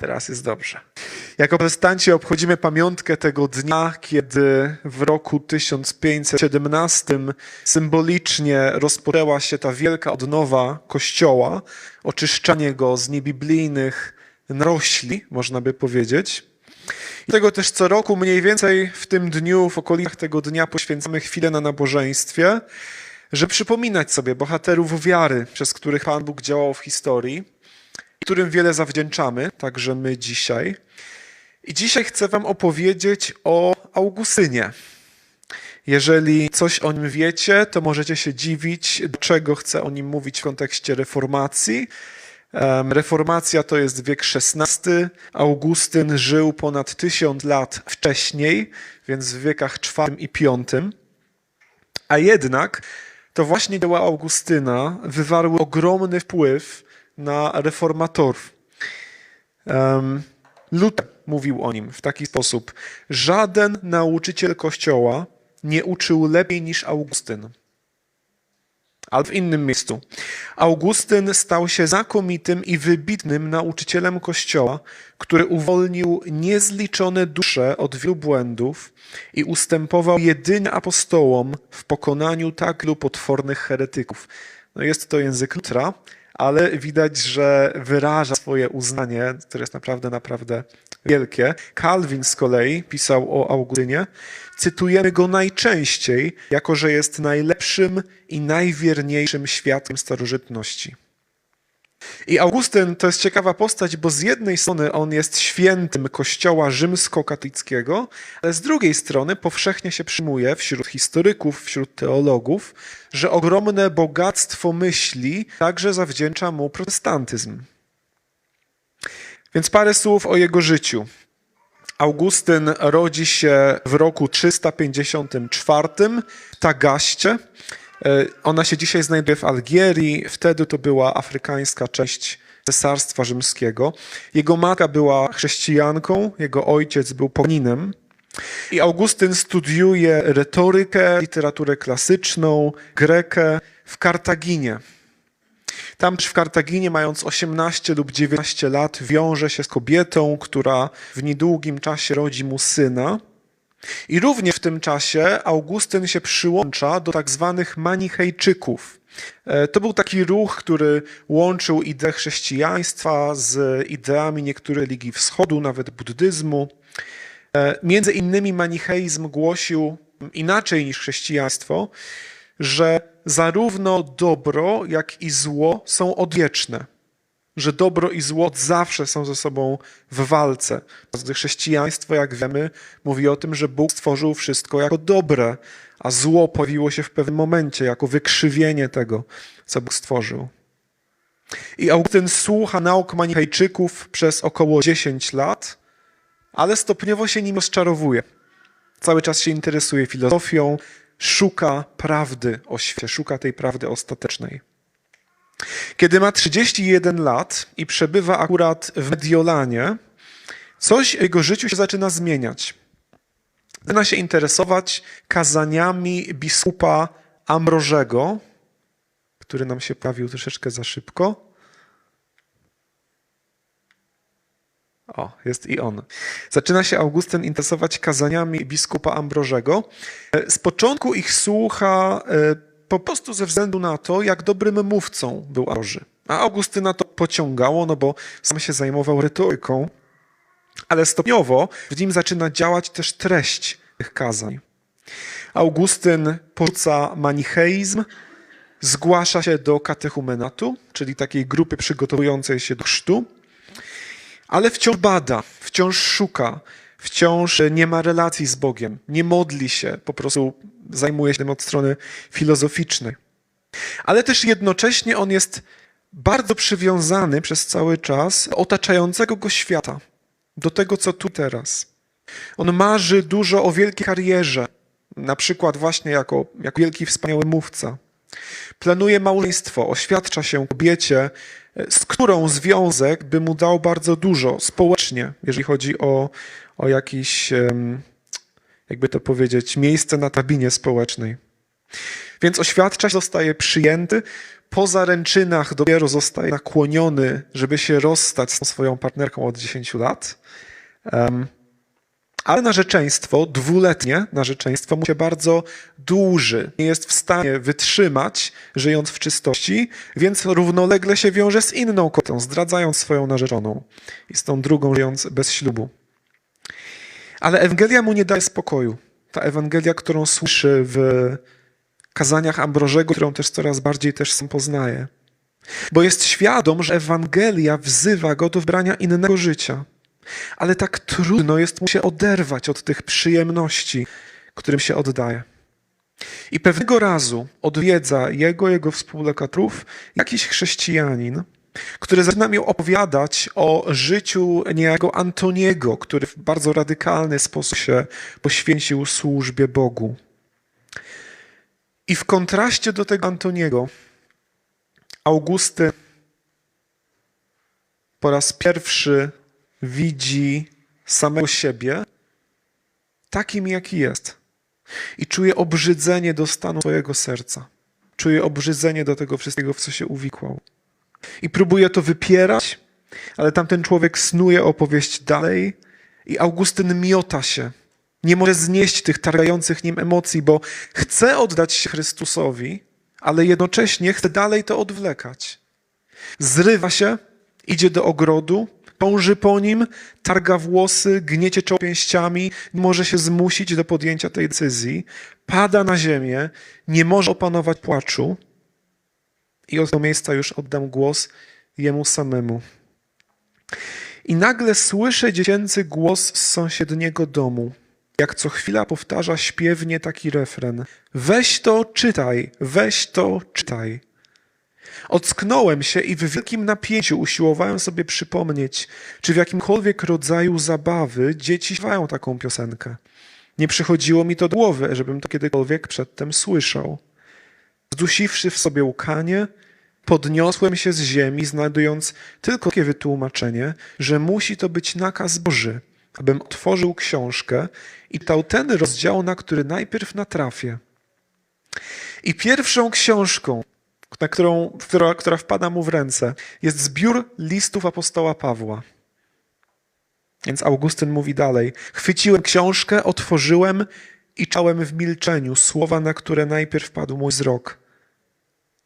Teraz jest dobrze. Jako protestanci obchodzimy pamiątkę tego dnia, kiedy w roku 1517 symbolicznie rozpoczęła się ta wielka odnowa Kościoła, oczyszczanie go z niebiblijnych narośli, można by powiedzieć. I tego też co roku mniej więcej w tym dniu, w okolicach tego dnia poświęcamy chwilę na nabożeństwie, żeby przypominać sobie bohaterów wiary, przez których Pan Bóg działał w historii, którym wiele zawdzięczamy, także my dzisiaj. I dzisiaj chcę Wam opowiedzieć o Augustynie. Jeżeli coś o nim wiecie, to możecie się dziwić, dlaczego chcę o nim mówić w kontekście reformacji. Reformacja to jest wiek XVI. Augustyn żył ponad tysiąc lat wcześniej, więc w wiekach IV i V. A jednak to właśnie dzieła Augustyna wywarły ogromny wpływ na reformatorów. Um, Luther mówił o nim w taki sposób: Żaden nauczyciel Kościoła nie uczył lepiej niż Augustyn. Ale w innym miejscu. Augustyn stał się znakomitym i wybitnym nauczycielem Kościoła, który uwolnił niezliczone dusze od wielu błędów i ustępował jedynie apostołom w pokonaniu tak wielu potwornych heretyków. No jest to język Lutra, ale widać, że wyraża swoje uznanie, które jest naprawdę, naprawdę wielkie. Calvin z kolei pisał o Augustynie. Cytujemy go najczęściej, jako że jest najlepszym i najwierniejszym świadkiem starożytności. I Augustyn to jest ciekawa postać, bo z jednej strony on jest świętym kościoła rzymskokatolickiego, ale z drugiej strony powszechnie się przyjmuje wśród historyków, wśród teologów, że ogromne bogactwo myśli także zawdzięcza mu protestantyzm. Więc parę słów o jego życiu. Augustyn rodzi się w roku 354 w Tagaście. E, Ona się dzisiaj znajduje w Algierii. Wtedy to była afrykańska część Cesarstwa Rzymskiego. Jego matka była chrześcijanką, jego ojciec był poganinem. I Augustyn studiuje retorykę, literaturę klasyczną, grekę w Kartaginie. Tam w Kartaginie, mając 18 lub 19 lat, wiąże się z kobietą, która w niedługim czasie rodzi mu syna. I również w tym czasie Augustyn się przyłącza do tak zwanych manichejczyków. E, To był taki ruch, który łączył ideę chrześcijaństwa z ideami niektórych religii wschodu, nawet buddyzmu. E, Między innymi manicheizm głosił inaczej niż chrześcijaństwo, że zarówno dobro, jak i zło są odwieczne. Że dobro i zło zawsze są ze sobą w walce. Chrześcijaństwo, jak wiemy, mówi o tym, że Bóg stworzył wszystko jako dobre, a zło pojawiło się w pewnym momencie jako wykrzywienie tego, co Bóg stworzył. I Augustyn słucha nauk manichejczyków przez około 10 lat, ale stopniowo się nim rozczarowuje. Cały czas się interesuje filozofią, szuka prawdy o świecie, szuka tej prawdy ostatecznej. Kiedy ma 31 lat i przebywa akurat w Mediolanie, coś w jego życiu się zaczyna zmieniać. Zaczyna się interesować kazaniami biskupa Ambrożego, który nam się pojawił troszeczkę za szybko. O, jest i on. Zaczyna się Augustyn interesować kazaniami biskupa Ambrożego. E, Z początku ich słucha e, po prostu ze względu na to, jak dobrym mówcą był Ambroży. A Augustyna to pociągało, no bo sam się zajmował retoryką, ale stopniowo w nim zaczyna działać też treść tych kazań. Augustyn porzuca manicheizm, zgłasza się do katechumenatu, czyli takiej grupy przygotowującej się do chrztu, ale wciąż bada, wciąż szuka, wciąż nie ma relacji z Bogiem, nie modli się, po prostu zajmuje się tym od strony filozoficznej. Ale też jednocześnie on jest bardzo przywiązany przez cały czas otaczającego go świata, do tego, co tu teraz. On marzy dużo o wielkiej karierze, na przykład właśnie jako, jako wielki, wspaniały mówca. Planuje małżeństwo, oświadcza się kobiecie, z którą związek by mu dał bardzo dużo społecznie, jeżeli chodzi o, o jakieś, em, jakby to powiedzieć, miejsce na tabinie społecznej. Więc oświadcza się, zostaje przyjęty, po zaręczynach dopiero zostaje nakłoniony, żeby się rozstać z swoją partnerką od 10 lat. Um, ale narzeczeństwo, dwuletnie narzeczeństwo, mu się bardzo dłuży. Nie jest w stanie wytrzymać, żyjąc w czystości, więc równolegle się wiąże z inną kobietą, zdradzając swoją narzeczoną i z tą drugą żyjąc bez ślubu. Ale Ewangelia mu nie daje spokoju. Ta Ewangelia, którą słyszy w kazaniach Ambrożego, którą też coraz bardziej też sam poznaje. Bo jest świadom, że Ewangelia wzywa go do wybrania innego życia. Ale tak trudno jest mu się oderwać od tych przyjemności, którym się oddaje. I pewnego razu odwiedza jego, jego współlokatorów jakiś chrześcijanin, który zaczyna mi opowiadać o życiu niejako Antoniego, który w bardzo radykalny sposób się poświęcił służbie Bogu. I w kontraście do tego Antoniego, Augusty po raz pierwszy widzi samego siebie takim, jaki jest. I czuje obrzydzenie do stanu swojego serca. Czuje obrzydzenie do tego wszystkiego, w co się uwikłał. I próbuje to wypierać, ale tamten człowiek snuje opowieść dalej i Augustyn miota się. Nie może znieść tych targających nim emocji, bo chce oddać się Chrystusowi, ale jednocześnie chce dalej to odwlekać. Zrywa się, idzie do ogrodu, pąży po nim, targa włosy, gniecie czoło pięściami, może się zmusić do podjęcia tej decyzji, pada na ziemię, nie może opanować płaczu i od tego miejsca już oddam głos jemu samemu. I nagle słyszę dziecięcy głos z sąsiedniego domu. Jak co chwila powtarza śpiewnie taki refren. Weź to, czytaj, weź to, czytaj. Ocknąłem się i w wielkim napięciu usiłowałem sobie przypomnieć, czy w jakimkolwiek rodzaju zabawy dzieci śpiewają taką piosenkę. Nie przychodziło mi to do głowy, żebym to kiedykolwiek przedtem słyszał. Zdusiwszy w sobie łkanie, podniosłem się z ziemi, znajdując tylko takie wytłumaczenie, że musi to być nakaz Boży, abym otworzył książkę i czytał ten rozdział, na który najpierw natrafię. I pierwszą książką, na którą, która, która wpada mu w ręce, jest zbiór listów apostoła Pawła. Więc Augustyn mówi dalej: Chwyciłem książkę, otworzyłem i czałem w milczeniu słowa, na które najpierw padł mój wzrok.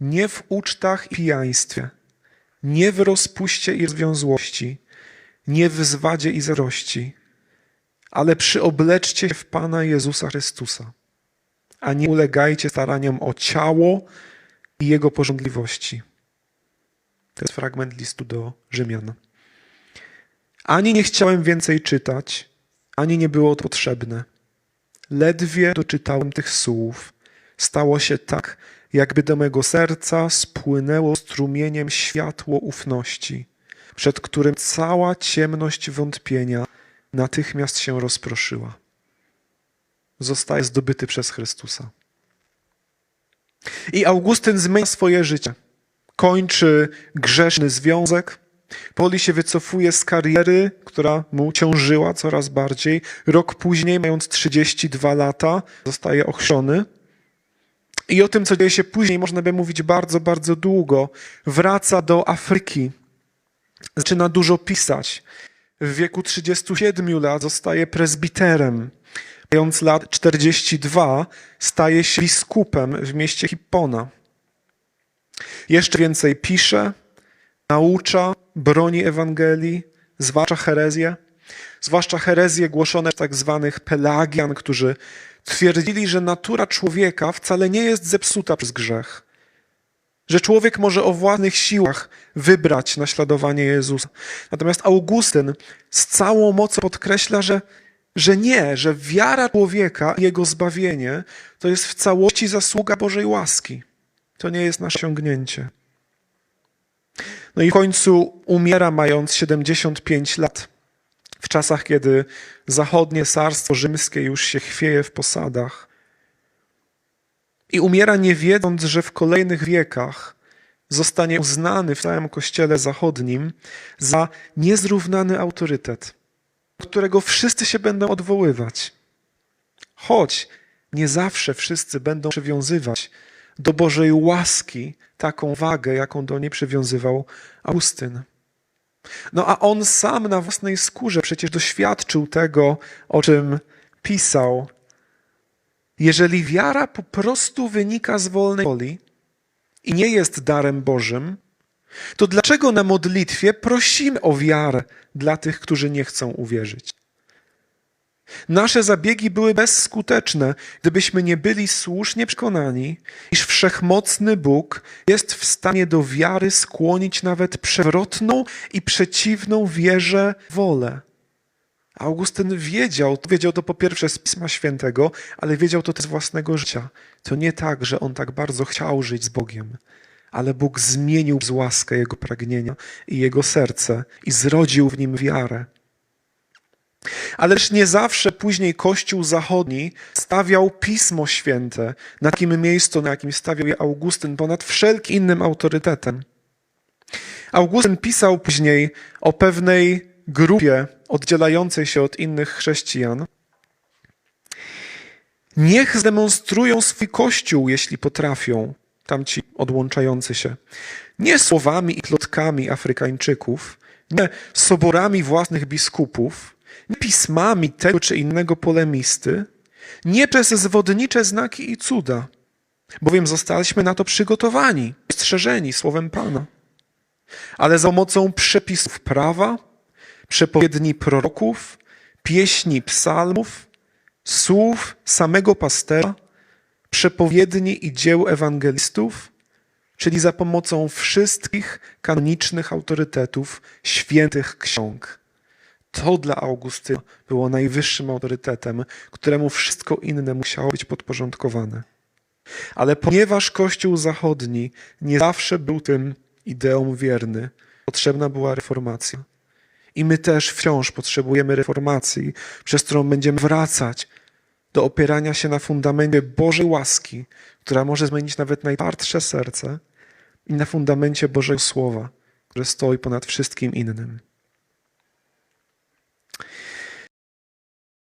Nie w ucztach i pijaństwie, nie w rozpuście i rozwiązłości, nie w zwadzie i zarości, ale przyobleczcie się w Pana Jezusa Chrystusa, a nie ulegajcie staraniom o ciało i jego porządliwości. To jest fragment listu do Rzymian. Ani nie chciałem więcej czytać, ani nie było to potrzebne. Ledwie doczytałem tych słów. Stało się tak, jakby do mego serca spłynęło strumieniem światło ufności, przed którym cała ciemność wątpienia natychmiast się rozproszyła. Zostaje zdobyty przez Chrystusa. I Augustyn zmienia swoje życie. Kończy grzeszny związek, Poli się wycofuje z kariery, która mu ciążyła coraz bardziej. Rok później, mając 32 lata, zostaje ochrzczony. I o tym, co dzieje się później, można by mówić bardzo, bardzo długo. Wraca do Afryki. Zaczyna dużo pisać. W wieku 37 lat zostaje prezbiterem. Mając lat 42, staje się biskupem w mieście Hippona. Jeszcze więcej pisze, naucza, broni Ewangelii, zwłaszcza herezję, zwłaszcza herezje głoszone tak zwanych Pelagian, którzy twierdzili, że natura człowieka wcale nie jest zepsuta przez grzech. Że człowiek może o własnych siłach wybrać naśladowanie Jezusa. Natomiast Augustyn z całą mocą podkreśla, że, że nie, że wiara człowieka jego zbawienie to jest w całości zasługa Bożej łaski. To nie jest nasze osiągnięcie. No i w końcu umiera mając 75 lat, w czasach, kiedy zachodnie carstwo rzymskie już się chwieje w posadach. I umiera nie wiedząc, że w kolejnych wiekach zostanie uznany w całym kościele zachodnim za niezrównany autorytet, którego wszyscy się będą odwoływać. Choć Nie zawsze wszyscy będą przywiązywać do Bożej łaski taką wagę, jaką do niej przywiązywał Augustyn. No a on sam na własnej skórze przecież doświadczył tego, o czym pisał. Jeżeli wiara po prostu wynika z wolnej woli i nie jest darem Bożym, to dlaczego na modlitwie prosimy o wiarę dla tych, którzy nie chcą uwierzyć? Nasze zabiegi były bezskuteczne, gdybyśmy nie byli słusznie przekonani, iż wszechmocny Bóg jest w stanie do wiary skłonić nawet przewrotną i przeciwną wierze wolę. Augustyn wiedział, wiedział to po pierwsze z Pisma Świętego, ale wiedział to też z własnego życia. To nie tak, że on tak bardzo chciał żyć z Bogiem, ale Bóg zmienił z łaskę jego pragnienia i jego serce i zrodził w nim wiarę. Ależ nie zawsze później Kościół Zachodni stawiał Pismo Święte na takim miejscu, na jakim stawiał je Augustyn, ponad wszelkim innym autorytetem. Augustyn pisał później o pewnej grupie oddzielającej się od innych chrześcijan. Niech zdemonstrują swój Kościół, jeśli potrafią, tamci odłączający się. Nie słowami i plotkami Afrykańczyków, nie soborami własnych biskupów, nie pismami tego czy innego polemisty, nie przez zwodnicze znaki i cuda, bowiem zostaliśmy na to przygotowani, strzeżeni słowem Pana, ale za pomocą przepisów prawa, przepowiedni proroków, pieśni psalmów, słów samego pastera, przepowiedni i dzieł ewangelistów, czyli za pomocą wszystkich kanonicznych autorytetów świętych ksiąg. To dla Augustyna było najwyższym autorytetem, któremu wszystko inne musiało być podporządkowane. Ale ponieważ Kościół Zachodni nie zawsze był tym ideom wierny, potrzebna była reformacja. I my też wciąż potrzebujemy reformacji, przez którą będziemy wracać do opierania się na fundamencie Bożej łaski, która może zmienić nawet najtwardsze serce, i na fundamencie Bożego Słowa, które stoi ponad wszystkim innym.